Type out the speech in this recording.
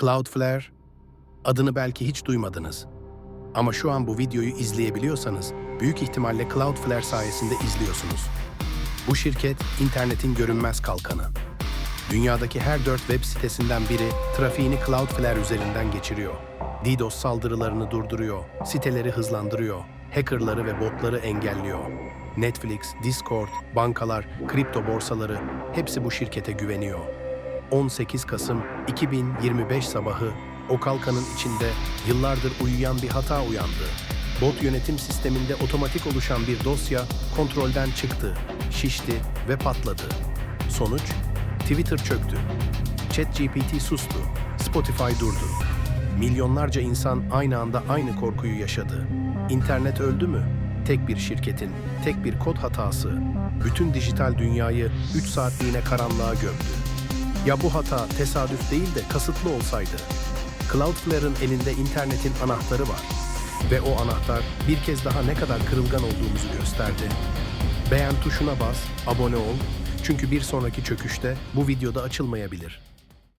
Cloudflare, adını belki hiç duymadınız. Ama şu an bu videoyu izleyebiliyorsanız büyük ihtimalle Cloudflare sayesinde izliyorsunuz. Bu şirket internetin görünmez kalkanı. Dünyadaki her dört web sitesinden biri trafiğini Cloudflare üzerinden geçiriyor. DDoS saldırılarını durduruyor, siteleri hızlandırıyor, hackerları ve botları engelliyor. Netflix, Discord, bankalar, kripto borsaları hepsi bu şirkete güveniyor. 18 Kasım 2025 sabahı o içinde yıllardır uyuyan bir hata uyandı. Bot yönetim sisteminde otomatik oluşan bir dosya kontrolden çıktı, şişti ve patladı. Sonuç? Twitter çöktü. ChatGPT sustu. Spotify durdu. Milyonlarca insan aynı anda aynı korkuyu yaşadı. İnternet öldü mü? Tek bir şirketin, tek bir kod hatası bütün dijital dünyayı 3 saatliğine karanlığa gömdü. Ya bu hata tesadüf değil de kasıtlı olsaydı? Cloudflare'ın elinde internetin anahtarı var. Ve o anahtar bir kez daha ne kadar kırılgan olduğumuzu gösterdi. Beğen tuşuna bas, abone ol. Çünkü bir sonraki çöküşte bu videoda açılmayabilir.